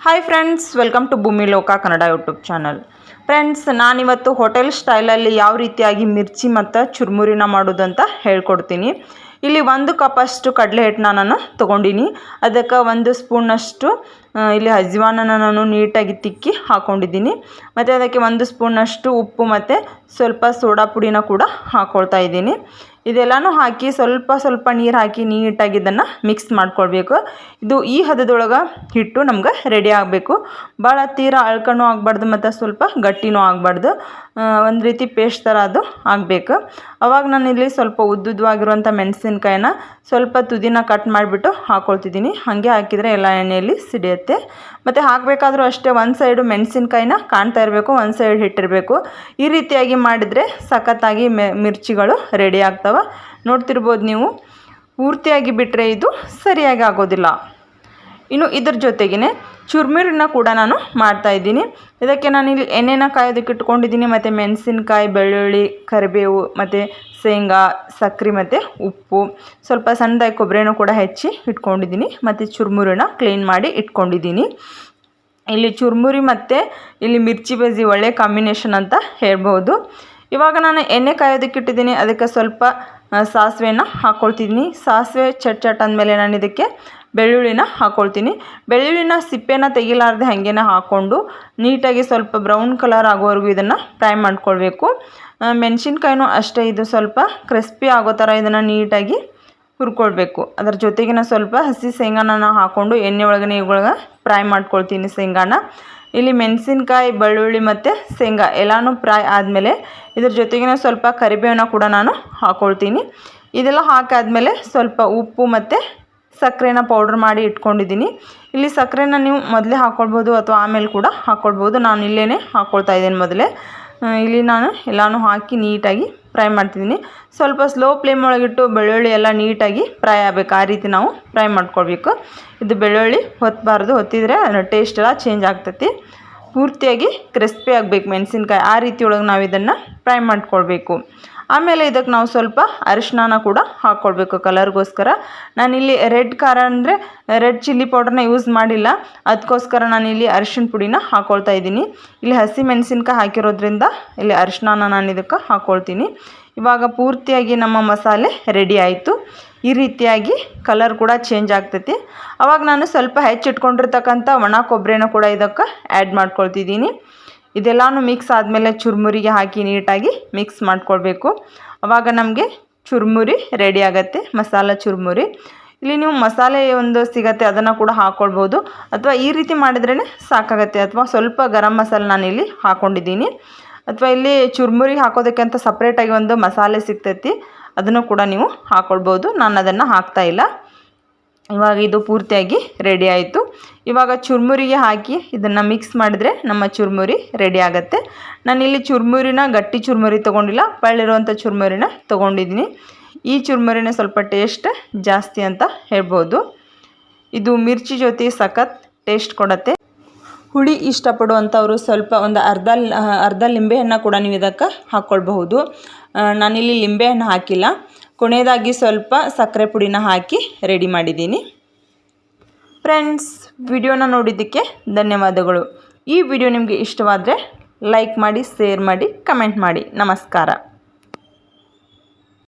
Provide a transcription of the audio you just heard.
Hi friends welcome to Bhoomi Loka Kannada YouTube channel friends ನಾನಿವತ್ತು hotel ಸ್ಟೈಲಲ್ಲಿ ಯಾವ ರೀತಿಯಾಗಿ ಮಿರ್ಚಿ ಮತ್ತು ಚುರುಮುರಿನ ಮಾಡೋದು ಅಂತ ಹೇಳ್ಕೊಡ್ತೀನಿ. ಇಲ್ಲಿ ಒಂದು ಕಪ್ಪಷ್ಟು ಕಡಲೆ ಹಿಟ್ಟನ್ನ ನಾನು ತೊಗೊಂಡಿನಿ. ಅದಕ್ಕೆ ಒಂದು ಸ್ಪೂನಷ್ಟು ಇಲ್ಲಿ ಅಜ್ವಾನನ ನಾನು ನೀಟಾಗಿ ತಿಕ್ಕಿ ಹಾಕ್ಕೊಂಡಿದ್ದೀನಿ ಮತ್ತು ಅದಕ್ಕೆ ಒಂದು ಸ್ಪೂನಷ್ಟು ಉಪ್ಪು ಮತ್ತು ಸ್ವಲ್ಪ ಸೋಡಾ ಪುಡಿನ ಕೂಡ ಹಾಕ್ಕೊಳ್ತಾ ಇದ್ದೀನಿ. ಇದೆಲ್ಲನೂ ಹಾಕಿ ಸ್ವಲ್ಪ ಸ್ವಲ್ಪ ನೀರು ಹಾಕಿ ನೀಟಾಗಿ ಇದನ್ನು ಮಿಕ್ಸ್ ಮಾಡ್ಕೊಳ್ಬೇಕು ಇದು ಈ ಹದದೊಳಗೆ ಹಿಟ್ಟು ನಮ್ಗೆ ರೆಡಿ ಆಗಬೇಕು. ಭಾಳ ತೀರ ಅಳ್ಕನೂ ಆಗಬಾರ್ದು ಮತ್ತು ಸ್ವಲ್ಪ ಗಟ್ಟಿನೂ ಆಗಬಾರ್ದು. ಒಂದು ರೀತಿ ಪೇಸ್ಟ್ ಥರ ಅದು ಆಗಬೇಕು. ಅವಾಗ ನಾನು ಇಲ್ಲಿ ಸ್ವಲ್ಪ ಉದ್ದುದ್ದವಾಗಿರುವಂಥ ಮೆಣಸಿನ್ಕಾಯಿನ ಸ್ವಲ್ಪ ತುದಿನ ಕಟ್ ಮಾಡಿಬಿಟ್ಟು ಹಾಕ್ಕೊಳ್ತಿದ್ದೀನಿ ಹಾಗೆ ಹಾಕಿದರೆ ಎಲ್ಲ ಎಣ್ಣೆಯಲ್ಲಿ ಸಿಡಿಯುತ್ತೆ. ಮತ್ತು ಹಾಕಬೇಕಾದ್ರೂ ಅಷ್ಟೇ ಒಂದು ಸೈಡು ಮೆಣಸಿನ್ಕಾಯಿನ ಕಾಣ್ತಾ ಇರಬೇಕು, ಒಂದು ಸೈಡ್ ಹಿಟ್ಟಿರಬೇಕು. ಈ ರೀತಿಯಾಗಿ ಮಾಡಿದರೆ ಸಖತ್ತಾಗಿ ಮೆ, ಮಿರ್ಚಿಗಳು ರೆಡಿ ಆಗ್ತವೆ. ನೋಡ್ತಿರ್ಬೋದು ನೀವು. ಪೂರ್ತಿಯಾಗಿ ಬಿಟ್ಟರೆ ಇದು ಸರಿಯಾಗಿ ಆಗೋದಿಲ್ಲ. ಇನ್ನು ಇದ್ರ ಜೊತೆಗೇ ಚುರ್ಮುರಿನ ಕೂಡ ನಾನು ಮಾಡ್ತಾ ಇದ್ದೀನಿ. ಇದಕ್ಕೆ ನಾನು ಇಲ್ಲಿ ಎಣ್ಣೆನ ಕಾಯೋದಕ್ಕೆ ಇಟ್ಕೊಂಡಿದ್ದೀನಿ, ಮತ್ತು ಮೆಣಸಿನ್ಕಾಯಿ, ಬೆಳ್ಳುಳ್ಳಿ, ಕರಿಬೇವು, ಮತ್ತು ಶೇಂಗಾ ಸಕ್ಕರೆ ಮತ್ತು ಉಪ್ಪು. ಸ್ವಲ್ಪ ಸಣ್ಣದಾಗಿ ಕೊಬ್ಬರಿನೂ ಕೂಡ ಹೆಚ್ಚಿ ಇಟ್ಕೊಂಡಿದ್ದೀನಿ, ಮತ್ತು ಚುರ್ಮುರಿನ ಕ್ಲೀನ್ ಮಾಡಿ ಇಟ್ಕೊಂಡಿದ್ದೀನಿ. ಇಲ್ಲಿ ಚುರ್ಮುರಿ ಮತ್ತು ಇಲ್ಲಿ ಮಿರ್ಚಿ ಬಜ್ಜಿ ಒಳ್ಳೆ ಕಾಂಬಿನೇಷನ್ ಅಂತ ಹೇಳ್ಬೋದು. ಇವಾಗ ನಾನು ಎಣ್ಣೆ ಕಾಯೋದಕ್ಕಿಟ್ಟಿದ್ದೀನಿ ಅದಕ್ಕೆ ಸ್ವಲ್ಪ ಸಾಸಿವೆನ ಹಾಕ್ಕೊಳ್ತಿದ್ದೀನಿ ಸಾಸಿವೆ ಚಟ್ ಚಟ್ ಅಂದಮೇಲೆ ನಾನು ಇದಕ್ಕೆ ಬೆಳ್ಳುಳ್ಳಿನ ಹಾಕ್ಕೊಳ್ತೀನಿ ಬೆಳ್ಳುಳ್ಳಿನ ಸಿಪ್ಪೆನ ತೆಗಿಲಾರ್ದೆ ಹಾಗೇನೆ ಹಾಕ್ಕೊಂಡು ನೀಟಾಗಿ ಸ್ವಲ್ಪ ಬ್ರೌನ್ ಕಲರ್ ಆಗೋವರೆಗೂ ಇದನ್ನು ಫ್ರೈ ಮಾಡ್ಕೊಳ್ಬೇಕು. ಮೆಣಸಿನ್ಕಾಯಿನೂ ಅಷ್ಟೇ, ಇದು ಸ್ವಲ್ಪ ಕ್ರಿಸ್ಪಿ ಆಗೋ ಥರ ಇದನ್ನು ನೀಟಾಗಿ ಹುರ್ಕೊಳ್ಬೇಕು. ಅದರ ಜೊತೆಗಿನ ಸ್ವಲ್ಪ ಹಸಿ ಶೇಂಗಾನ ಹಾಕ್ಕೊಂಡು ಎಣ್ಣೆ ಒಳಗನೆ ಇವಾಗ ಫ್ರೈ ಮಾಡ್ಕೊಳ್ತೀನಿ ಶೇಂಗಾನ. ಇಲ್ಲಿ ಮೆಣಸಿನ್ಕಾಯಿ, ಬೆಳ್ಳುಳ್ಳಿ ಮತ್ತು ಶೇಂಗಾ ಎಲ್ಲನೂ ಫ್ರೈ ಆದಮೇಲೆ ಇದ್ರ ಜೊತೆಗಿನ ಸ್ವಲ್ಪ ಕರಿಬೇವನ್ನ ಕೂಡ ನಾನು ಹಾಕ್ಕೊಳ್ತೀನಿ ಇದೆಲ್ಲ ಹಾಕಾದಮೇಲೆ ಸ್ವಲ್ಪ ಉಪ್ಪು ಮತ್ತು ಸಕ್ಕರೆನ ಪೌಡ್ರ್ ಮಾಡಿ ಇಟ್ಕೊಂಡಿದ್ದೀನಿ. ಇಲ್ಲಿ ಸಕ್ಕರೆನ ನೀವು ಮೊದಲೇ ಹಾಕ್ಕೊಳ್ಬೋದು ಅಥವಾ ಆಮೇಲೆ ಕೂಡ ಹಾಕ್ಕೊಳ್ಬೋದು ನಾನು ಇಲ್ಲೇ ಹಾಕ್ಕೊಳ್ತಾ ಇದ್ದೀನಿ ಮೊದಲೇ. ಇಲ್ಲಿ ನಾನು ಎಲ್ಲನೂ ಹಾಕಿ ನೀಟಾಗಿ ಫ್ರೈ ಮಾಡ್ತಿದ್ದೀನಿ. ಸ್ವಲ್ಪ ಸ್ಲೋ ಫ್ಲೇಮ್ ಒಳಗಿಟ್ಟು ಬೆಳ್ಳುಳ್ಳಿ ಎಲ್ಲ ನೀಟಾಗಿ ಫ್ರೈ ಆಗಬೇಕು. ಆ ರೀತಿ ನಾವು ಫ್ರೈ ಮಾಡ್ಕೊಳ್ಬೇಕು. ಇದು ಬೆಳ್ಳುಳ್ಳಿ ಹೊತ್ತಬಾರ್ದು ಹೊತ್ತಿದ್ರೆ ಅದರ ಟೇಸ್ಟ್ ಎಲ್ಲ ಚೇಂಜ್ ಆಗ್ತೈತಿ. ಪೂರ್ತಿಯಾಗಿ ಕ್ರಿಸ್ಪಿ ಆಗಬೇಕು ಮೆಣಸಿನ್ಕಾಯಿ. ಆ ರೀತಿ ಒಳಗೆ ನಾವು ಇದನ್ನು ಫ್ರೈ ಮಾಡ್ಕೊಳ್ಬೇಕು. ಆಮೇಲೆ ಇದಕ್ಕೆ ನಾವು ಸ್ವಲ್ಪ ಅರಿಶಿನ ಕೂಡ ಹಾಕ್ಕೊಳ್ಬೇಕು ಕಲರ್ಗೋಸ್ಕರ. ನಾನಿಲ್ಲಿ ರೆಡ್ ಖಾರ ಅಂದರೆ ರೆಡ್ ಚಿಲ್ಲಿ ಪೌಡ್ರನ್ನ ಯೂಸ್ ಮಾಡಿಲ್ಲ. ಅದಕ್ಕೋಸ್ಕರ ನಾನಿಲ್ಲಿ ಅರಿಶಿನ ಪುಡಿನ ಹಾಕ್ಕೊಳ್ತಾ ಇದ್ದೀನಿ. ಇಲ್ಲಿ ಹಸಿ ಮೆಣಸಿನ್ಕಾಯಿ ಹಾಕಿರೋದ್ರಿಂದ ಇಲ್ಲಿ ಅರಿಶಿನ ನಾನು ಇದಕ್ಕೆ ಹಾಕ್ಕೊಳ್ತೀನಿ ಇವಾಗ ಪೂರ್ತಿಯಾಗಿ ನಮ್ಮ ಮಸಾಲೆ ರೆಡಿ ಆಯಿತು. ಈ ರೀತಿಯಾಗಿ ಕಲರ್ ಕೂಡ ಚೇಂಜ್ ಆಗ್ತೈತಿ. ಅವಾಗ ನಾನು ಸ್ವಲ್ಪ ಹೆಚ್ಚಿಟ್ಕೊಂಡಿರ್ತಕ್ಕಂಥ ಒಣ ಕೊಬ್ಬರಿನ ಕೂಡ ಇದಕ್ಕೆ ಆ್ಯಡ್ ಮಾಡ್ಕೊಳ್ತಿದ್ದೀನಿ. ಇದೆಲ್ಲನೂ ಮಿಕ್ಸ್ ಆದಮೇಲೆ ಚುರುಮುರಿಗೆ ಹಾಕಿ ನೀಟಾಗಿ ಮಿಕ್ಸ್ ಮಾಡಿಕೊಳ್ಬೇಕು. ಆವಾಗ ನಮಗೆ ಚುರುಮುರಿ ರೆಡಿ ಆಗುತ್ತೆ, ಮಸಾಲ ಚುರುಮುರಿ. ಇಲ್ಲಿ ನೀವು ಮಸಾಲೆ ಒಂದು ಸಿಗತ್ತೆ, ಅದನ್ನು ಕೂಡ ಹಾಕ್ಕೊಳ್ಬೋದು ಅಥವಾ ಈ ರೀತಿ ಮಾಡಿದ್ರೇ ಸಾಕಾಗತ್ತೆ, ಅಥವಾ ಸ್ವಲ್ಪ ಗರಂ ಮಸಾಲೆ ನಾನಿಲ್ಲಿ ಹಾಕ್ಕೊಂಡಿದ್ದೀನಿ ಅಥವಾ ಇಲ್ಲಿ ಚುರುಮುರಿ ಹಾಕೋದಕ್ಕೆ ಅಂತ ಸಪ್ರೇಟಾಗಿ ಒಂದು ಮಸಾಲೆ ಸಿಗ್ತೈತಿ, ಅದನ್ನು ಕೂಡ ನೀವು ಹಾಕ್ಕೊಳ್ಬೋದು ನಾನು ಅದನ್ನು ಹಾಕ್ತಾ ಇಲ್ಲ. ಇವಾಗ ಇದು ಪೂರ್ತಿಯಾಗಿ ರೆಡಿ ಆಯಿತು. ಇವಾಗ ಚುರುಮುರಿಗೆ ಹಾಕಿ ಇದನ್ನು ಮಿಕ್ಸ್ ಮಾಡಿದ್ರೆ ನಮ್ಮ ಚುರುಮುರಿ ರೆಡಿ ಆಗುತ್ತೆ. ನಾನಿಲ್ಲಿ ಚುರುಮುರಿನ ಗಟ್ಟಿ ಚುರುಮುರಿ ತೊಗೊಂಡಿಲ್ಲ ಪಳ್ಳಿರುವಂಥ ಚುರುಮುರಿನ ತೊಗೊಂಡಿದ್ದೀನಿ. ಈ ಚುರುಮುರಿನ ಸ್ವಲ್ಪ ಟೇಸ್ಟ್ ಜಾಸ್ತಿ ಅಂತ ಹೇಳ್ಬೋದು. ಇದು ಮಿರ್ಚಿ ಜೊತೆ ಸಖತ್ ಟೇಸ್ಟ್ ಕೊಡುತ್ತೆ. ಹುಳಿ ಇಷ್ಟಪಡುವಂಥವ್ರು ಸ್ವಲ್ಪ ಒಂದು ಅರ್ಧ ಅರ್ಧ ಲಿಂಬೆಹಣ್ಣು ಕೂಡ ನೀವು ಇದಕ್ಕೆ ಹಾಕ್ಕೊಳ್ಬಹುದು ನಾನಿಲ್ಲಿ ಲಿಂಬೆಹಣ್ಣು ಹಾಕಿಲ್ಲ. ಕೊನೆಯದಾಗಿ ಸ್ವಲ್ಪ ಸಕ್ಕರೆ ಪುಡಿನ ಹಾಕಿ ರೆಡಿ ಮಾಡಿದ್ದೀನಿ. ಫ್ರೆಂಡ್ಸ್, ವಿಡಿಯೋನ ನೋಡಿದ್ದಕ್ಕೆ ಧನ್ಯವಾದಗಳು. ಈ ವಿಡಿಯೋ ನಿಮಗೆ ಇಷ್ಟವಾದರೆ ಲೈಕ್ ಮಾಡಿ, ಶೇರ್ ಮಾಡಿ, ಕಮೆಂಟ್ ಮಾಡಿ. ನಮಸ್ಕಾರ.